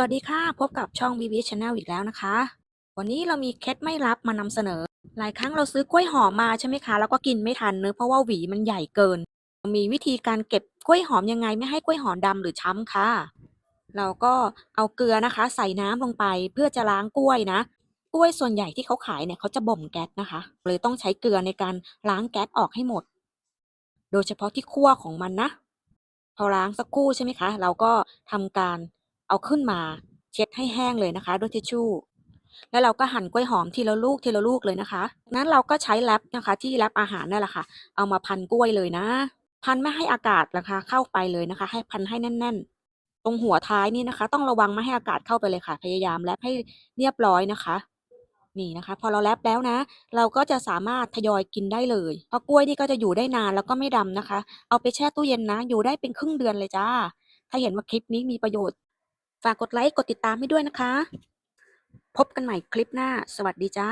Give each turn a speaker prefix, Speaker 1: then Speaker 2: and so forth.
Speaker 1: สวัสดีค่ะ พบกับช่อง VV Channel อีกแล้วนะคะ วันนี้เรามีเคล็ดไม่ลับมานำเสนอ หลายครั้งเราซื้อกล้วยหอมมาใช่ไหมคะ แล้วก็กินไม่ทันเนื้อเพราะว่าหวีมันใหญ่เกิน มีวิธีการเก็บกล้วยหอมยังไงไม่ให้กล้วยหอมดำหรือช้ำค่ะ เราก็เอาเกลือนะคะ ใส่น้ำลงไปเพื่อจะล้างกล้วยนะ กล้วยส่วนใหญ่ที่เขาขายเนี่ยเขาจะบ่มแก๊สนะคะ เลยต้องใช้เกลือในการล้างแก๊สออกให้หมด โดยเฉพาะที่ขั้วของมันนะ พอล้างสักครู่ใช่ไหมคะ เราก็ทำการ เอาขึ้นมาเช็ดให้แห้งเลยนะคะ ด้วยทิชชู่ แล้วเราก็หั่นกล้วยหอมทีละลูกทีละลูกเลยนะคะ นั้นเราก็ใช้แรปนะคะ ที่แรปอาหารนั่นแหละค่ะ เอามาพันกล้วยเลยนะ พันไม่ให้อากาศนะคะ เข้าไปเลยนะคะ ให้พันให้แน่น ๆ ตรงหัวท้ายนี่นะคะ ต้องระวังไม่ให้อากาศเข้าไปเลยค่ะ พยายามแรปให้เรียบร้อยนะคะนี่นะคะพอเราแรปแล้วนะ เราก็จะสามารถทยอยกินได้เลยเพราะกล้วยนี่ก็จะอยู่ได้นานแล้วก็ไม่ดำนะคะ เอาไปแช่ตู้เย็นนะ อยู่ได้เป็นครึ่งเดือนเลยจ้า ถ้าเห็นว่าคลิปนี้มีประโยชน์ ฝากกดไลค์ กดติดตามให้ด้วยนะคะ พบกันใหม่คลิปหน้า สวัสดีจ้า